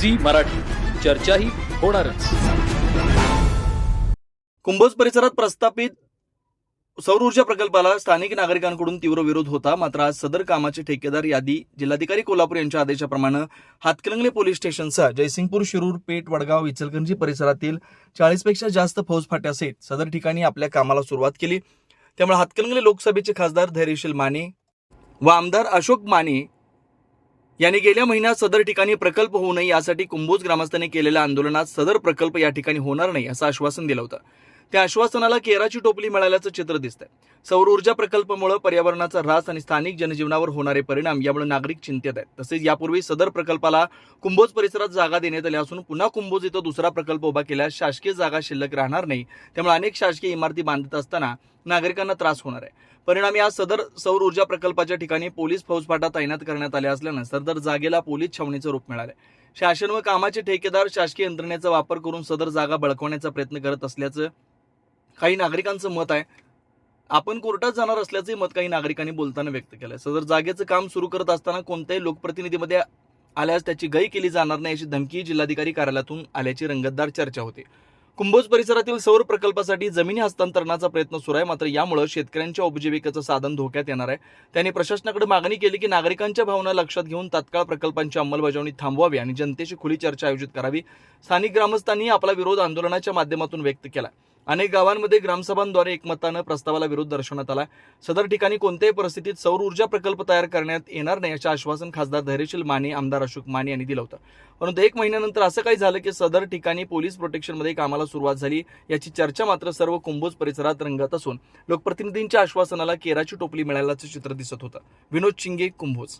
Zee Marathi. चर्चाही होणारच. कुंभोज परिसरात प्रस्थापित सौर ऊर्जा प्रकल्पाला स्थानिक नागरिकांकडून तीव्र विरोध होता. मात्र आज सदर कामाचे ठेकेदार यादी जिल्हाधिकारी कोल्हापूर यांच्या आदेशाप्रमाणे हातकलंगले पोलीस स्टेशनसह जयसिंगपूर शिरूर पेठ वडगाव इचलकरंजी परिसरातील चाळीसपेक्षा जास्त फौजफाट्यासहित सदर ठिकाणी आपल्या कामाला सुरुवात केली. त्यामुळे हातकलंगले लोकसभेचे खासदार धैर्यशील माने व आमदार अशोक माने यांनी गेल्या महिन्यात सदर ठिकाणी प्रकल्प होऊ नये यासाठी कुंभोज ग्रामस्थांनी केलेल्या आंदोलनात सदर प्रकल्प या ठिकाणी होणार नाही असं आश्वासन दिलं होतं. त्या आश्वासनाला केराची टोपली मिळाल्याचं चित्र दिसतंय. सौर ऊर्जा प्रकल्पामुळे पर्यावरणाचा ऱ्हास आणि स्थानिक जनजीवनावर होणारे परिणाम यामुळे नागरिक चिंतेत आहेत. तसेच यापूर्वी सदर प्रकल्पाला कुंभोज परिसरात जागा देण्यात आली असून पुन्हा कुंभोज इथं दुसरा प्रकल्प उभा केल्यास शासकीय जागा शिल्लक राहणार नाही. त्यामुळे अनेक शासकीय इमारती बांधत असताना नागरिकांना त्रास होणार आहे. परिणामी आज सदर सौर ऊर्जा प्रकल्पाच्या ठिकाणी पोलीस फौजफाटा तैनात करण्यात आले असल्यानं सदर जागेला पोलीस छावणीचं रूप मिळालं शासन व कामाचे ठेकेदार शासकीय यंत्रणेचा वापर करून सदर जागा बळकवण्याचा प्रयत्न करत असल्याचं काही नागरिकांचं मत आहे. आपण कोर्टात जाणार असल्याचे मत काही नागरिकांनी बोलताना व्यक्त केलंय. सदर जागेचं काम सुरू करत असताना कोणत्याही लोकप्रतिनिधीमध्ये आल्यास त्याची गय केली जाणार नाही अशी धमकी जिल्हाधिकारी कार्यालयातून आल्याची रंगतदार चर्चा होती. कुंभोज परिसरातील सौर प्रकल्पासाठी जमिनी हस्तांतरणाचा प्रयत्न सुरू आहे. मात्र यामुळे शेतकऱ्यांच्या उपजीविकेचं साधन धोक्यात येणार आहे. त्यांनी प्रशासनाकडे मागणी केली की नागरिकांच्या भावना लक्षात घेऊन तात्काळ प्रकल्पांची अंमलबजावणी थांबवावी आणि जनतेशी खुली चर्चा आयोजित करावी. स्थानिक ग्रामस्थांनी आपला विरोध आंदोलनाच्या माध्यमातून व्यक्त केला. अनेक गावांमध्ये ग्रामसभांद्वारे एकमतानं प्रस्तावाला विरोध दर्शवण्यात आला सदर ठिकाणी कोणत्याही परिस्थितीत सौर ऊर्जा प्रकल्प तयार करण्यात येणार नाही असे आश्वासन खासदार धैर्यशील माने आमदार अशोक माने यांनी दिलं होतं. परंतु एक महिन्यानंतर असं काही झालं की सदर ठिकाणी पोलीस प्रोटेक्शनमध्ये कामाला सुरुवात झाली. याची चर्चा मात्र सर्व कुंभोज परिसरात रंगत असून लोकप्रतिनिधींच्या आश्वासनाला केराची टोपली मिळाल्याचं चित्र दिसत होतं. विनोद चिंगे कुंभोज.